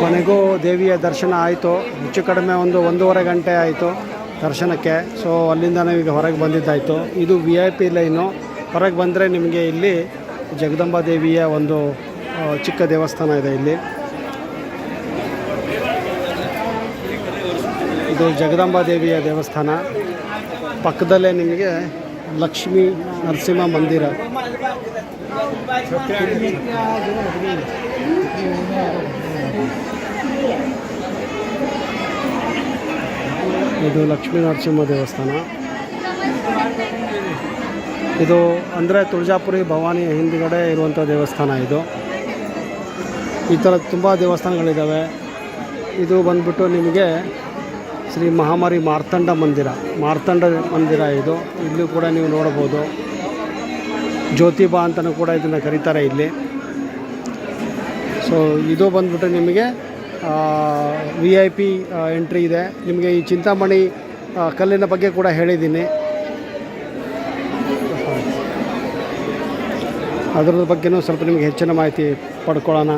ಕೊನೆಗೂ ದೇವಿಯ ದರ್ಶನ ಆಯಿತು. ಹೆಚ್ಚು ಕಡಿಮೆ ಒಂದು ಒಂದೂವರೆ ಗಂಟೆ ಆಯಿತು ದರ್ಶನಕ್ಕೆ. ಸೊ ಅಲ್ಲಿಂದ ನಾವೀಗ ಹೊರಗೆ ಬಂದಿದ್ದಾಯಿತು. ಇದು ವಿ ಐ ಪಿ ಲೈನು. ಹೊರಗೆ ಬಂದರೆ ನಿಮಗೆ ಇಲ್ಲಿ ಜಗದಂಬಾ ದೇವಿಯ ಒಂದು ಚಿಕ್ಕ ದೇವಸ್ಥಾನ ಇದೆ ಇಲ್ಲಿ. ಇದು ಜಗದಂಬಾ ದೇವಿಯ ದೇವಸ್ಥಾನ. ಪಕ್ಕದಲ್ಲೇ ನಿಮಗೆ ಲಕ್ಷ್ಮೀ ನರಸಿಂಹ ಮಂದಿರ. ಇದು ಲಕ್ಷ್ಮೀ ನರಸಿಂಹ ದೇವಸ್ಥಾನ. ಇದು ಅಂದರೆ ತುಳಜಾಪುರಿ ಭವಾನಿ ಹಿಂದುಗಡೆ ಇರುವಂಥ ದೇವಸ್ಥಾನ ಇದು. ಈ ಥರ ತುಂಬ ದೇವಸ್ಥಾನಗಳಿದ್ದಾವೆ ಇದು ಬಂದ್ಬಿಟ್ಟು ನಿಮಗೆ ಶ್ರೀ ಮಹಾಮಾರಿ ಮಾರ್ತಂಡ ಮಂದಿರ. ಮಾರ್ತಂಡ ಮಂದಿರ ಇದು. ಇಲ್ಲೂ ಕೂಡ ನೀವು ನೋಡ್ಬೋದು ಜ್ಯೋತಿಬಾ ಅಂತಲೂ ಕೂಡ ಇದನ್ನು ಕರೀತಾರೆ ಇಲ್ಲಿ. ಸೊ ಇದು ಬಂದ್ಬಿಟ್ಟು ನಿಮಗೆ ವಿ ಐ ಪಿ ಎಂಟ್ರಿ ಇದೆ. ನಿಮಗೆ ಈ ಚಿಂತಾಮಣಿ ಕಲ್ಲಿನ ಬಗ್ಗೆ ಕೂಡ ಹೇಳಿದ್ದೀನಿ. ಅದರ ಬಗ್ಗೆನೂ ಸ್ವಲ್ಪ ನಿಮಗೆ ಹೆಚ್ಚಿನ ಮಾಹಿತಿ ಪಡ್ಕೊಳ್ಳೋಣ.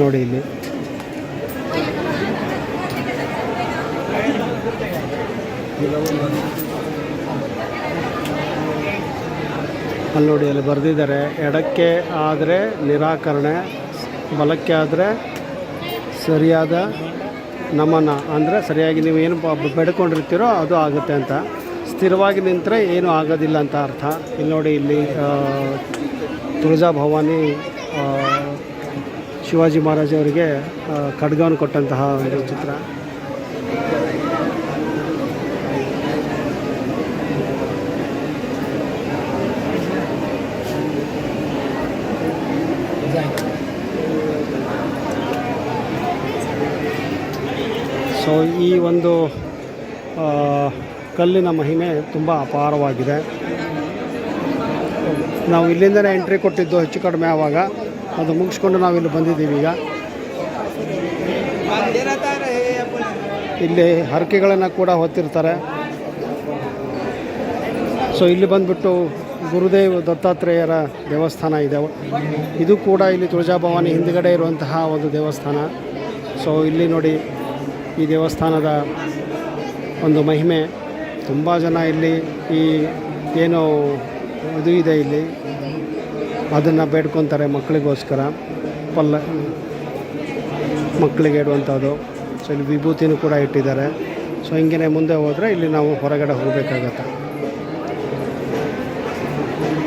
ನೋಡಿ ಇಲ್ಲಿ. ಅಲ್ಲಿ ಅಲ್ಲಿ ಬರೆದಿದ್ದಾರೆ. ಎಡಕ್ಕೆ ಆದರೆ ನಿರಾಕರಣೆ, ಬಲಕ್ಕೆ ಆದರೆ ಸರಿಯಾದ ನಮನ. ಅಂದರೆ ಸರಿಯಾಗಿ ನೀವು ಏನು ಬೆಡ್ಕೊಂಡಿರ್ತೀರೋ ಅದು ಆಗುತ್ತೆ ಅಂತ. ಸ್ಥಿರವಾಗಿ ನಿಂತರೆ ಏನೂ ಆಗೋದಿಲ್ಲ ಅಂತ ಅರ್ಥ. ಇಲ್ಲಿ ನೋಡಿ ಇಲ್ಲಿ ತುಳಜಾ ಭವಾನಿ ಶಿವಾಜಿ ಮಹಾರಾಜವರಿಗೆ ಖಡ್ಗವನ್ನು ಕೊಟ್ಟಂತಹ ಒಂದು ಚಿತ್ರ. ಸೊ ಈ ಒಂದು ಕಲ್ಲಿನ ಮಹಿಮೆ ತುಂಬ ಅಪಾರವಾಗಿದೆ. ನಾವು ಇಲ್ಲಿಂದಲೇ ಎಂಟ್ರಿ ಕೊಟ್ಟಿದ್ದು ಹೆಚ್ಚು ಕಡಿಮೆ ಆವಾಗ. ಅದು ಮುಗಿಸ್ಕೊಂಡು ನಾವು ಇಲ್ಲಿ ಬಂದಿದ್ದೀವಿ ಈಗ. ಇಲ್ಲಿ ಹರಕೆಗಳನ್ನು ಕೂಡ ಹೊತ್ತಿರ್ತಾರೆ. ಸೊ ಇಲ್ಲಿ ಬಂದ್ಬಿಟ್ಟು ಗುರುದೇವ್ ದತ್ತಾತ್ರೇಯರ ದೇವಸ್ಥಾನ ಇದೆ. ಇದು ಕೂಡ ಇಲ್ಲಿ ತುಳಜಾಭವಾನಿ ಹಿಂದುಗಡೆ ಇರುವಂತಹ ಒಂದು ದೇವಸ್ಥಾನ. ಸೊ ಇಲ್ಲಿ ನೋಡಿ ಈ ದೇವಸ್ಥಾನದ ಒಂದು ಮಹಿಮೆ. ತುಂಬ ಜನ ಇಲ್ಲಿ ಈ ಏನು ಇದು ಇದೆ ಇಲ್ಲಿ. ಅದನ್ನು ಬೇಡ್ಕೊತಾರೆ ಮಕ್ಕಳಿಗೋಸ್ಕರ. ಪಲ್ಲ ಮಕ್ಕಳಿಗೆ ಇಡುವಂಥದ್ದು. ಸೊ ಇಲ್ಲಿ ವಿಭೂತಿನೂ ಕೂಡ ಇಟ್ಟಿದ್ದಾರೆ. ಸೊ ಹಿಂಗೆ ಮುಂದೆ ಹೋದರೆ ಇಲ್ಲಿ ನಾವು ಹೊರಗಡೆ ಹೋಗಬೇಕಾಗತ್ತೆ.